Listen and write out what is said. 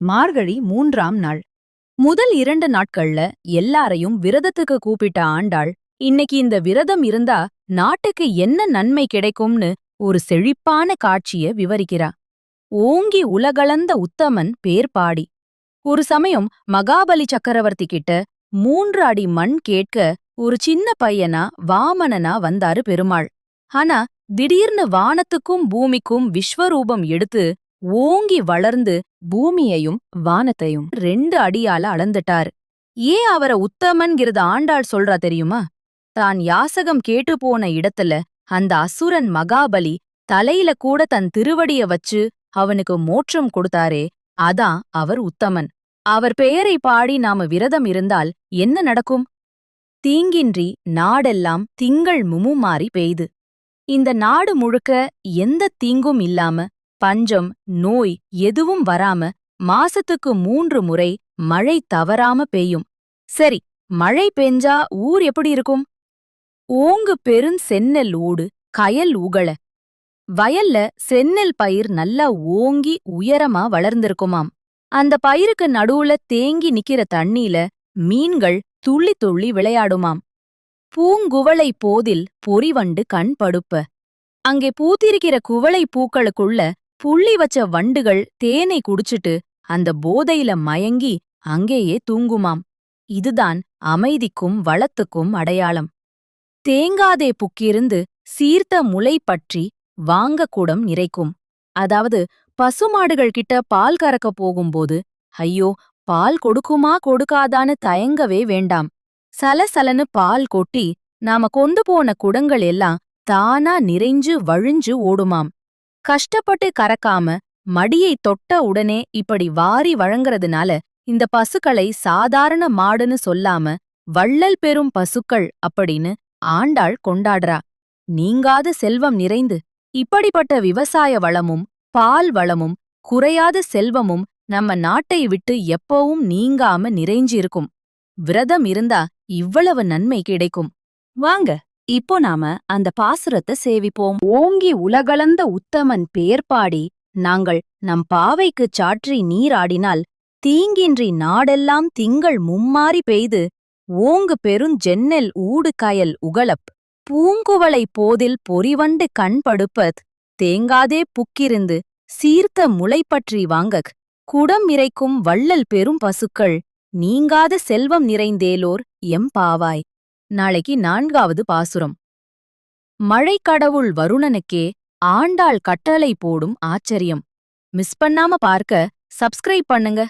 மார்கழி மூன்றாம் நாள். முதல் இரண்டு நாட்கள்ல எல்லாரையும் விரதத்துக்கு கூப்பிட்ட ஆண்டாள் இன்னைக்கு இந்த விரதம் இருந்தா நாட்டுக்கு என்ன நன்மை கிடைக்கும்னு ஒரு செழிப்பான காட்சிய விவரிக்கிறா. ஓங்கி உலகளந்த உத்தமன் பேர் பாடி. ஒரு சமயம் மகாபலி சக்கரவர்த்தி கிட்ட மூன்று அடி மண் கேட்க ஒரு சின்ன பையனா வாமனனா வந்தாரு பெருமாள். ஆனா திடீர்னு வானத்துக்கும் பூமிக்கும் விஸ்வரூபம் எடுத்து ஓங்கி வளர்ந்து பூமியையும் வானத்தையும் ரெண்டு அடியால அளந்துட்டார். ஏன் அவர உத்தமன்கிறத ஆண்டாள் சொல்றா தெரியுமா? தான் யாசகம் கேட்டு போன இடத்துல அந்த அசுரன் மகாபலி தலையில கூட தன் திருவடிய வச்சு அவனுக்கு மோட்சம் கொடுத்தாரே அதான் அவர் உத்தமன். அவர் பெயரை பாடி நாம விரதம் இருந்தால் என்ன நடக்கும்? தீங்கின்றி நாடெல்லாம் திங்கள் முமுமாறி பெய்து. இந்த நாடு முழுக்க எந்த தீங்கும் இல்லாம பஞ்சம் நோய் எதுவும் வராம மாசத்துக்கு மூன்று முறை மழை தவறாம பெய்யும். சரி மழை பெஞ்சா ஊர் எப்படி இருக்கும்? ஓங்கு பெருஞ் செந்நெல் ஊடு கயல் உகள வயல்ல செந்நெல் பயிர் நல்லா ஓங்கி உயரமா வளர்ந்திருக்குமாம். அந்த பயிருக்கு நடுவுல தேங்கி நிக்கிற தண்ணீல மீன்கள் துள்ளி துள்ளி விளையாடுமாம். பூங்குவளை போதில் பொறிவண்டு கண் படுப்ப. அங்கே பூத்திருக்கிற குவளை பூக்களுக்குள்ள புள்ளி வச்ச வண்டுகள் தேனை குடிச்சிட்டு அந்த போதையில மயங்கி அங்கேயே தூங்குமாம். இதுதான் அமைதிக்கும் வளத்துக்கும் அடையாளம். தேங்காதே புக்கிருந்து சீர்த்த முளை பற்றி வாங்கக்கூடம் நிறைக்கும். அதாவது பசுமாடுகள் கிட்ட பால் கறக்க போகும்போது ஐயோ பால் கொடுக்குமா கொடுக்காதான்னு தயங்கவே வேண்டாம். சலசலன்னு பால் கொட்டி நாம கொண்டு போன குடங்கள் எல்லாம் தானா நிறைஞ்சு வழிஞ்சு ஓடுமாம். கஷ்டப்பட்டு கறக்காம மடியை தொட்ட உடனே இப்படி வாரி வழங்குறதுனால இந்த பசுக்களை சாதாரண மாடுன்னு சொல்லாம வள்ளல் பெறும் பசுக்கள் அப்படின்னு ஆண்டாள் கொண்டாடுறா. நீங்காத செல்வம் நிறைந்து இப்படிப்பட்ட விவசாய வளமும் பால் வளமும் குறையாத செல்வமும் நம்ம நாட்டை விட்டு எப்பவும் நீங்காம நிறைஞ்சிருக்கும். விரதம் இருந்தா இவ்வளவு நன்மை கிடைக்கும். வாங்க. இப்போ நாம அந்த பாசுரத்தை சேவிப்போம். ஓங்கி உலகளந்த உத்தமன் பேர் பாடி நாங்கள் நம் பாவைக்குச் சாற்றி நீராடினால் தீங்கின்றி நாடெல்லாம் திங்கள் மும்மாறி பெய்து ஓங்கு பெருஞ்சென்னெல் ஊடு கயல் உகளப் பூங்குவளை போதில் பொறிவண்டு கண் படுப்பத் தேங்காதே புக்கிருந்து சீர்த்த முளைப்பற்றி வாங்கக் குடம் இறைக்கும் வள்ளல் பெரும் பசுக்கள் நீங்காத செல்வம் நிறைந்தேலோர் எம் பாவாய். நாளைக்கு நான்காவது பாசுரம். மழைக்கடவுள் வருணனுக்கே ஆண்டாள் கட்டளை போடும் ஆச்சரியம். மிஸ் பண்ணாம பார்க்க சப்ஸ்கிரைப் பண்ணுங்க.